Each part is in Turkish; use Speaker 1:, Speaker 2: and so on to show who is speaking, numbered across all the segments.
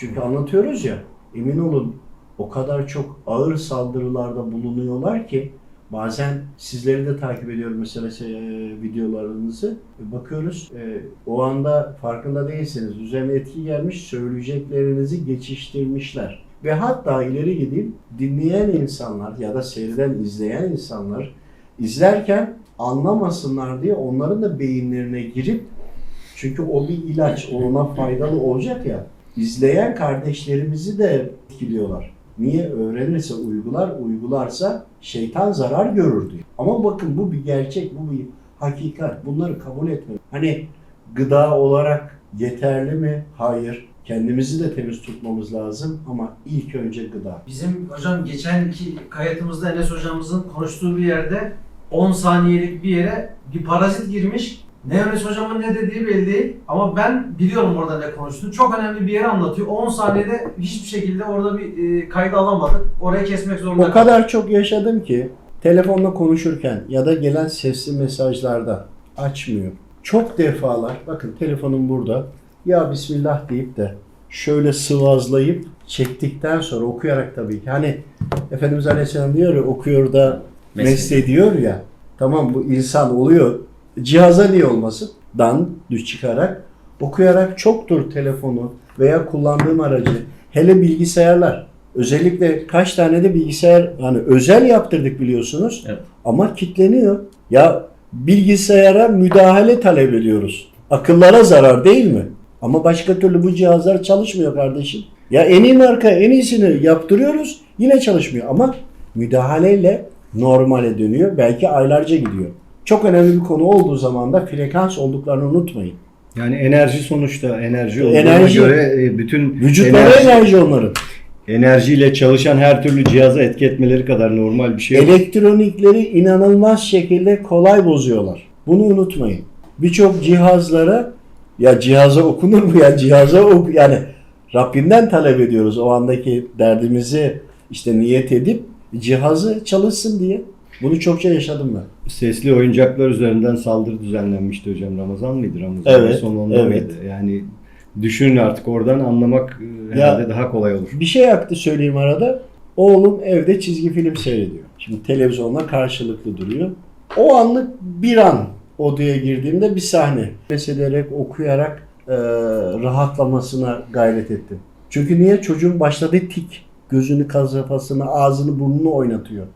Speaker 1: Çünkü anlatıyoruz ya emin olun o kadar çok ağır saldırılarda bulunuyorlar ki bazen sizleri de takip ediyorum mesela e, videolarınızı. E, Bakıyoruz e, o anda farkında değilsiniz. Üzerine etki gelmiş söyleyeceklerinizi geçiştirmişler. Ve hatta ileri gideyim dinleyen insanlar ya da seyreden izleyen insanlar izlerken anlamasınlar diye onların da beyinlerine girip çünkü o bir ilaç, ona faydalı olacak ya. İzleyen kardeşlerimizi de etkiliyorlar. Niye? Öğrenirse uygular, uygularsa şeytan zarar görür diyor. Ama bakın bu bir gerçek, bu bir hakikat. Bunları kabul etme. Hani gıda olarak yeterli mi? Hayır. Kendimizi de temiz tutmamız lazım ama ilk önce gıda.
Speaker 2: Bizim hocam geçenki kayıtımızda Enes hocamızın konuştuğu bir yerde 10 saniyelik bir yere bir parazit girmiş. Ne Enes hocamın ne dediği belli değil ama ben biliyorum orada ne konuştuğunu. Çok önemli bir yeri anlatıyor. 10 saniyede hiçbir şekilde orada bir e, kaydı alamadık. Orayı kesmek zorunda
Speaker 1: O kadar çok yaşadım ki telefonla konuşurken ya da gelen sesli mesajlarda açmıyor. Çok defalar bakın telefonum burada ya Bismillah deyip de şöyle sıvazlayıp çektikten sonra okuyarak tabii ki hani Efendimiz Aleyhisselam diyor ya okuyor da meslediyor ya tamam bu insan oluyor cihaza niye olmasın? Dan düş çıkarak okuyarak çoktur telefonu veya kullandığım aracı. Hele bilgisayarlar. Özellikle kaç tane de bilgisayar hani özel yaptırdık biliyorsunuz.
Speaker 3: Evet.
Speaker 1: ama kitleniyor. Ya bilgisayara müdahale talep ediyoruz. Akıllara zarar değil mi? Ama başka türlü bu cihazlar çalışmıyor kardeşim. Ya en iyi marka en iyisini yaptırıyoruz yine çalışmıyor. Ama müdahaleyle normale dönüyor. Belki aylarca gidiyor çok önemli bir konu olduğu zaman da frekans olduklarını unutmayın.
Speaker 3: Yani enerji sonuçta enerji olduğuna
Speaker 1: Enerji.
Speaker 3: göre e, bütün
Speaker 1: Vücutları
Speaker 3: enerji,
Speaker 1: enerji onların.
Speaker 3: enerjiyle çalışan her türlü cihaza etki etmeleri kadar normal bir şey yok.
Speaker 1: Elektronikleri inanılmaz şekilde kolay bozuyorlar. Bunu unutmayın. Birçok cihazlara ya cihaza okunur mu ya cihaza ok yani Rabbinden talep ediyoruz o andaki derdimizi işte niyet edip cihazı çalışsın diye. Bunu çokça yaşadım ben.
Speaker 3: Sesli oyuncaklar üzerinden saldırı düzenlenmişti hocam. Ramazan mıydı? Ramazan
Speaker 1: Evet,
Speaker 3: sonunda
Speaker 1: evet.
Speaker 3: mıydı? Yani düşünün artık oradan anlamak e,
Speaker 1: Ya-
Speaker 3: herhalde daha kolay olur.
Speaker 1: Bir şey aktı söyleyeyim arada. Oğlum evde çizgi film seyrediyor. Şimdi televizyonla karşılıklı duruyor. O anlık bir an odaya girdiğimde bir sahne. Mesederek, okuyarak e, rahatlamasına gayret ettim. Çünkü niye? Çocuğun başladı tik. Gözünü, kafasını, ağzını, burnunu oynatıyor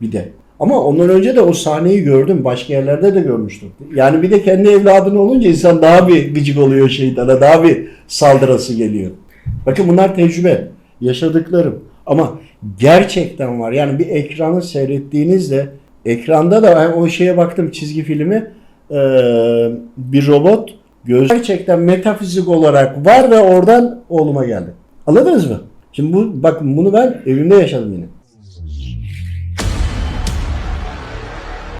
Speaker 1: bir de. Ama ondan önce de o sahneyi gördüm. Başka yerlerde de görmüştüm. Yani bir de kendi evladın olunca insan daha bir gıcık oluyor şeytana. Daha bir saldırası geliyor. Bakın bunlar tecrübe. Yaşadıklarım. Ama gerçekten var. Yani bir ekranı seyrettiğinizde ekranda da ben o şeye baktım çizgi filmi eee, bir robot göz gerçekten metafizik olarak var ve oradan oğluma geldi. Anladınız mı? Şimdi bu bakın bunu ben evimde yaşadım yine.